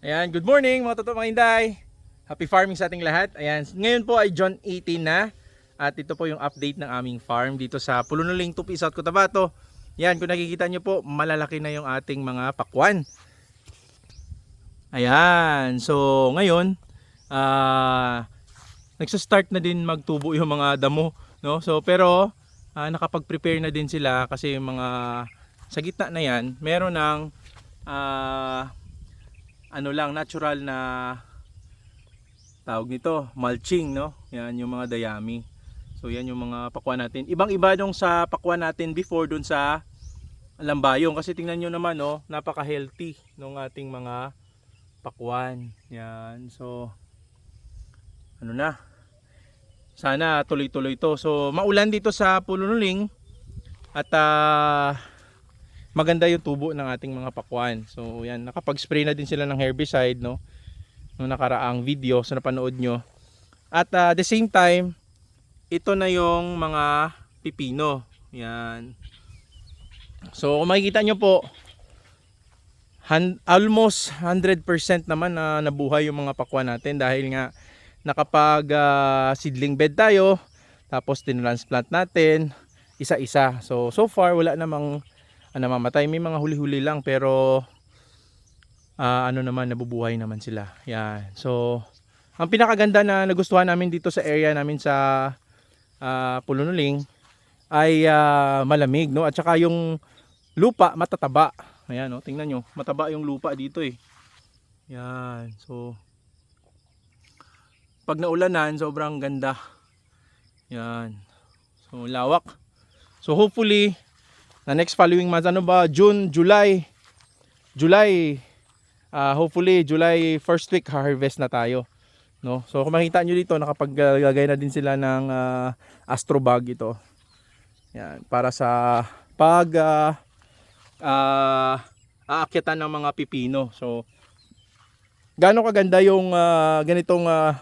Ayan, good morning mga totoo mga inday. Happy farming sa ating lahat. Ayan, ngayon po ay John 18 na. At ito po yung update ng aming farm dito sa Pulunuling, Tupi, South Cotabato. Yan, kung nakikita nyo po, malalaki na yung ating mga pakwan. Ayan, so ngayon, ah nagsa-start na din magtubo yung mga damo, no? So pero ah, nakapag-prepare na din sila kasi yung mga sa gitna na yan, meron ng ah, ano lang natural na tawag nito, mulching, no? Yan yung mga dayami. So yan yung mga pakwan natin. Ibang-iba nung sa pakwan natin before dun sa lambayong kasi tingnan nyo naman, no, napaka-healthy nung ating mga pakwan. Yan. So ano na? Sana tuloy-tuloy to. So maulan dito sa Pulunuling at ah, maganda yung tubo ng ating mga pakwan. So yan, nakapag-spray na din sila ng herbicide no nung nakaraang video sa napanood nyo. At ah, the same time, ito na yung mga pipino. Yan. So kung makikita nyo po, almost 100% naman na nabuhay yung mga pakwan natin dahil nga nakapag ah, seedling bed tayo tapos tinransplant natin isa-isa. So so far wala namang ano mamatay may mga huli-huli lang pero ah, ano naman nabubuhay naman sila. Yan. So ang pinakaganda na nagustuhan namin dito sa area namin sa ah, Pulunuling ay ah, malamig no at saka yung lupa matataba. Ayan no, tingnan nyo, mataba yung lupa dito eh. Yan. So pag naulanan, sobrang ganda. Yan. So lawak. So hopefully na next following month ano ba? June, July. July ah hopefully July first week harvest na tayo no? So kung makita nyo dito nakapaglagay na din sila ng ah, astro bag ito. Yan para sa pag ah, ah, aakyatan ng mga pipino. So gaano kaganda yung ah, ganitong ah,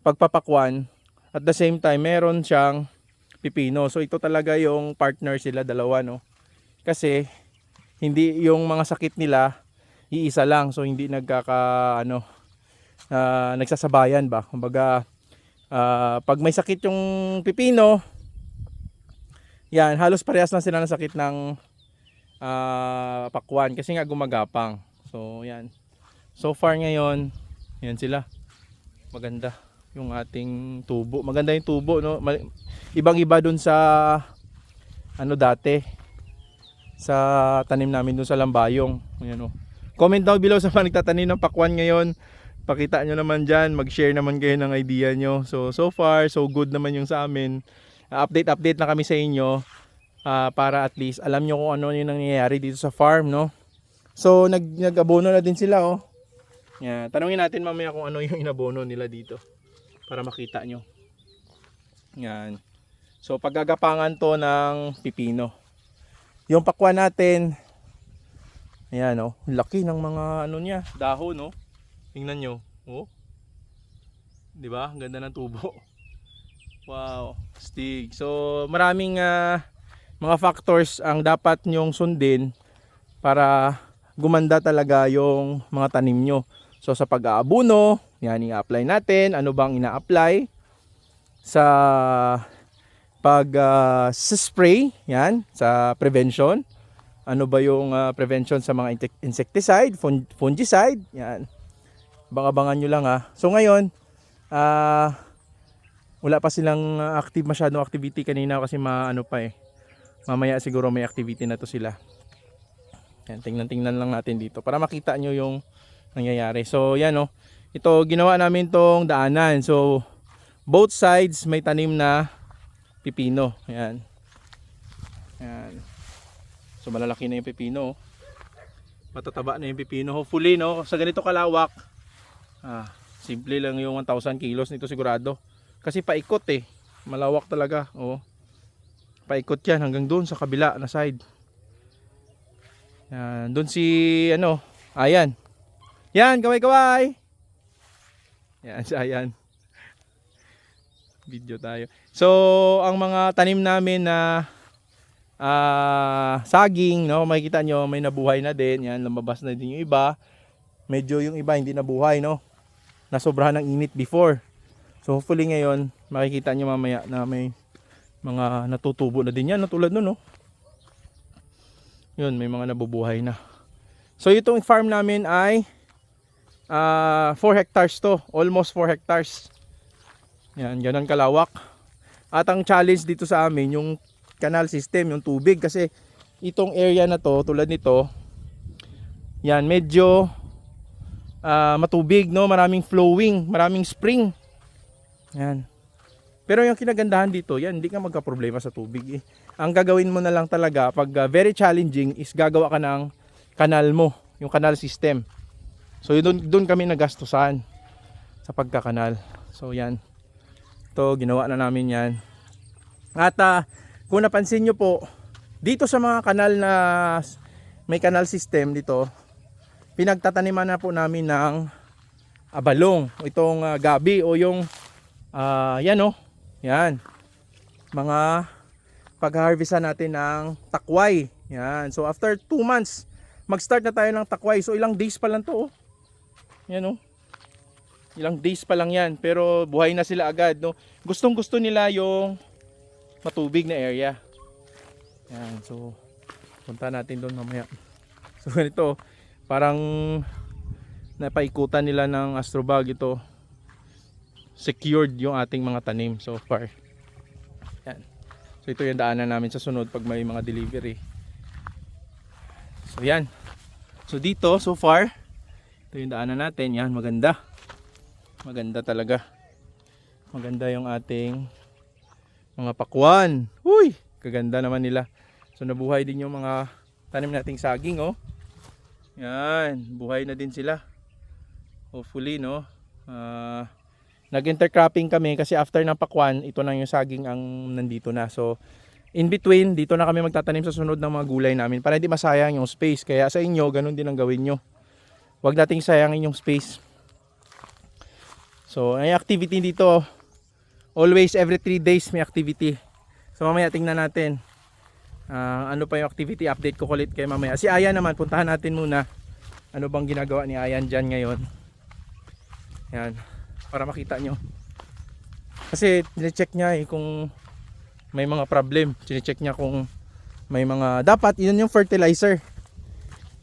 pagpapakwan? At the same time meron siyang pipino. So ito talaga yung partner sila dalawa no. Kasi hindi yung mga sakit nila iisa lang so hindi nagkaka ano ah, nagsasabayan ba. Kumbaga ah, pag may sakit yung pipino yan halos parehas lang sila ng sakit ng ah, pakwan kasi nga gumagapang. So yan. So far ngayon yan sila. Maganda yung ating tubo. Maganda yung tubo, no? Ma- Ibang-iba dun sa ano dati sa tanim namin dun sa Lambayong. Ayan, oh. Comment down below sa mga nagtatanim ng pakwan ngayon. Pakita nyo naman dyan. Mag-share naman kayo ng idea nyo. So, so far, so good naman yung sa amin. Uh, update-update na kami sa inyo ah, para at least alam nyo kung ano yung nangyayari dito sa farm, no? So, nag, nag-abono na din sila, oh. Yan. Tanungin natin mamaya kung ano yung inabono nila dito para makita nyo. Yan. So paggagapangan to ng pipino. Yung pakwan natin, ayan oh, laki ng mga ano niya, dahon no. Tingnan nyo. Oh. 'Di ba? Ang ganda ng tubo. Wow, stig. So maraming ah, mga factors ang dapat nyong sundin para gumanda talaga yung mga tanim nyo. So sa pag-aabuno, yan i-apply natin. Ano bang ina-apply? Sa pag ah, sa spray, yan, sa prevention. Ano ba yung ah, prevention sa mga insect- insecticide, fun- fungicide, yan. Bang-abangan nyo lang ha. So ngayon, ah wala pa silang ah, active masyadong activity kanina kasi maano pa eh. Mamaya siguro may activity na to sila. Yan, tingnan-tingnan lang natin dito para makita nyo yung nangyayari. So yan oh. Ito ginawa namin tong daanan. So both sides may tanim na pipino. Yan. Yan. So malalaki na yung pipino. Matataba na yung pipino. Hopefully no, sa ganito kalawak ah, simple lang yung 1,000 kilos nito sigurado. Kasi paikot eh. Malawak talaga. Oh. Paikot yan hanggang doon sa kabila na side. Yan, doon si ano, ayan. Yan, kaway-kaway. Yan, si ayan. Video tayo. So, ang mga tanim namin na ah, saging, no, makikita nyo, may nabuhay na din. Yan, lumabas na din yung iba. medyo yung iba hindi nabuhay, no? Nasobrahan ng init before. So hopefully ngayon, makikita nyo mamaya na may mga natutubo na din yan, no? tulad nun, no? Yun, may mga nabubuhay na. So itong farm namin ay ah 4 hectares to, almost 4 hectares. Yan, ganun kalawak. At ang challenge dito sa amin, yung canal system, yung tubig. Kasi itong area na to, tulad nito, yan, medyo ah, matubig, no? Maraming flowing, maraming spring. Yan. Pero yung kinagandahan dito, yan, hindi ka magka-problema sa tubig. Eh. Ang gagawin mo na lang talaga, pag ah, very challenging, is gagawa ka ng kanal mo, yung canal system. So yun, doon kami nagastusan sa pagkakanal. So yan. Ito, ginawa na namin yan. At ah, kung napansin nyo po, dito sa mga kanal na may canal system dito, pinagtataniman na po namin ng abalong. Itong ah, gabi o yung, ah, yan o, yan. Mga pag-harvestan natin ng takway. Yan. So after 2 months, mag-start na tayo ng takway. So ilang days pa lang to oh. Yan oh. Ilang days pa lang yan. Pero buhay na sila agad. No? Gustong gusto nila yung matubig na area. Yan. So punta natin doon mamaya. So ganito. Parang napaikutan nila ng astrobag ito. Secured yung ating mga tanim so far. Yan. So ito yung daanan namin sa sunod pag may mga delivery. So yan. So dito so far ito yung daanan natin. Yan maganda. Maganda talaga. Maganda yung ating mga pakwan. Uy, kaganda naman nila. So nabuhay din yung mga tanim nating saging oh. Yan, buhay na din sila. Hopefully no. Ah nag-intercropping kami kasi after ng pakwan, ito na yung saging ang nandito na. So, in between, dito na kami magtatanim sa sunod ng mga gulay namin para hindi masayang yung space. Kaya sa inyo, ganun din ang gawin nyo. Huwag nating sayangin yung space. So, may activity dito. Always, every 3 days may activity. So, mamaya tingnan natin. ah, ano pa yung activity update ko kulit kay mamaya. Si Ayan naman, puntahan natin muna. Ano bang ginagawa ni Ayan dyan ngayon. Yan para makita nyo kasi check niya eh kung may mga problem check niya kung may mga dapat yun yung fertilizer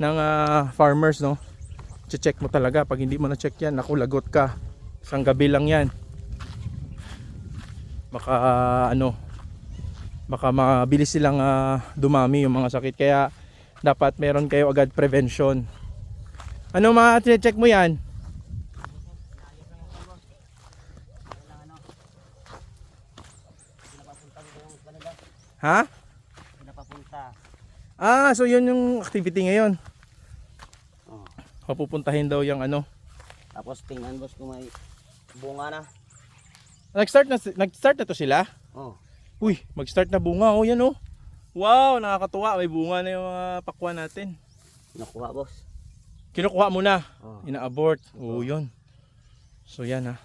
ng ah, farmers no check mo talaga. Pag hindi mo na check yan naku lagot ka. Isang gabi lang yan. Baka ano baka mabilis silang ah, dumami yung mga sakit. Kaya dapat meron kayo agad prevention. Ano mga check mo yan. Ha? Pinapapunta. Ah, so yun yung activity ngayon. Oh. Papupuntahin daw yung ano. Tapos tingnan boss kung may bunga na. Nag-start na nag-start na to sila. Oh. Uy, mag-start na bunga. Oh, yan oh. Wow, nakakatuwa. May bunga na yung mga pakwan natin. Nakuha boss. Kinukuha mo na. Oh. Ina-abort. Oo, yun. So yan ah.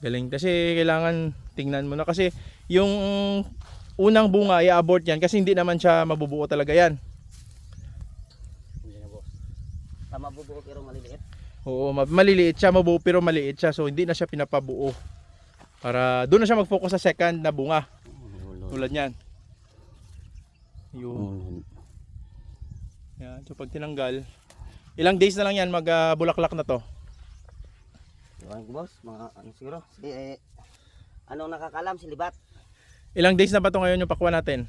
Galing kasi kailangan tingnan mo na kasi yung unang bunga i-abort yan kasi hindi naman siya mabubuo talaga yan. Hindi na boss. Tama bubuo pero maliliit. Oo, ma- maliliit siya, mabuo pero maliit siya. So hindi na siya pinapabuo. Para doon na siya mag-focus sa second na bunga. Tulad niyan. Yun. Oh. Yan. So pag tinanggal, ilang days na lang yan mag-bulaklak na to. Iwan ko boss. Mga ano siguro. Si, eh, anong nakakalam si Libat? Ilang days na ba to ngayon yung pakwa natin?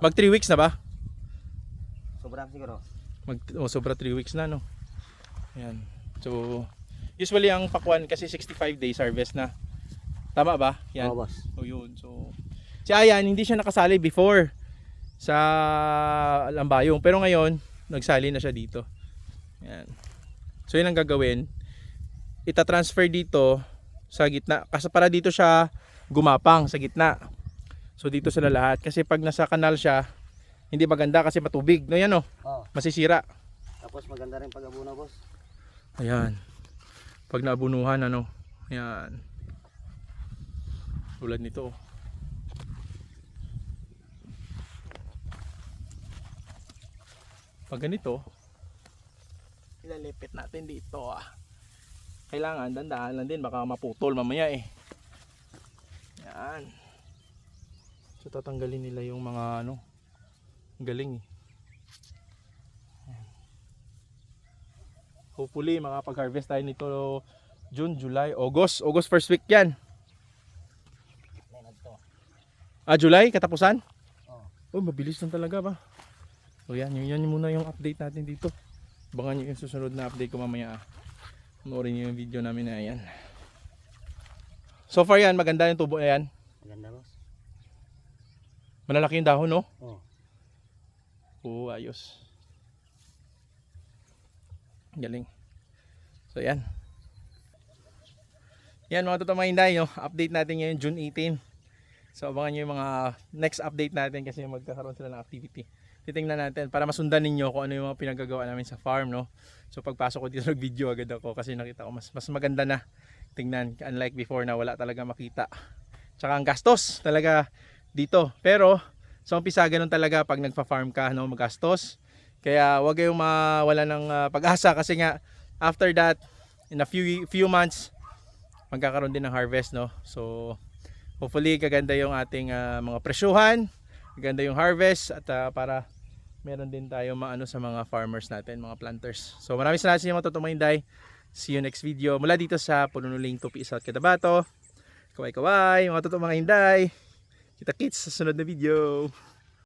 Mag 3 weeks na ba? Sobrang siguro. Mag oh, sobra 3 weeks na no. Yan. So usually ang pakwan kasi 65 days harvest na. Tama ba? Yan. Oh. So yun. So si Ayan hindi siya nakasali before sa Lambayong pero ngayon nagsali na siya dito. Yan. So yun ang gagawin. Ita-transfer dito sa gitna kasi para dito siya gumapang sa gitna. So dito sila lahat kasi pag nasa kanal siya hindi maganda kasi matubig. No yan oh, Oh. masisira. Tapos maganda rin pag-abuna boss. Ayan. Pag naabunuhan ano. Ayan. Tulad nito. oh. Pag ganito, ilalipit natin dito ah. Kailangan dandaan lang din baka maputol mamaya eh. Yan. So tatanggalin nila yung mga ano. Galing eh. Hopefully makapag-harvest tayo nito June, July, August. August first week yan. Ah, July, katapusan? Oo. Oh, mabilis lang talaga ba? So yan, yun, yan muna yung update natin dito. Abangan nyo yung susunod na update ko mamaya. Panoorin nyo yung video namin na yan. So far yan, maganda yung tubo na yan. Maganda boss. Malalaki yung dahon, no? Oo. Oo, ayos. Galing. So yan. Yan mga totoong hinday, no? update natin ngayon June 18. So abangan nyo yung mga next update natin kasi magkakaroon sila ng activity. Titingnan natin para masundan ninyo kung ano yung mga pinagagawa namin sa farm. No? So pagpasok ko dito nag-video agad ako kasi nakita ko mas, mas maganda na tingnan. Unlike before na wala talaga makita. Tsaka ang gastos talaga dito. Pero sa umpisa ganun talaga pag nagpa-farm ka, no, magastos. Kaya wag kayong mawala ng ah, pag-asa kasi nga after that in a few few months magkakaroon din ng harvest, no. So hopefully kaganda yung ating ah, mga presyuhan, kaganda yung harvest at ah, para meron din tayo maano sa mga farmers natin, mga planters. So maraming salamat sa inyo mga totoong hinday. See you next video. Mula dito sa Pununuling Tupi South Cotabato. Kaway kaway, mga totoong mga hinday. Kita kits sa sunod na video.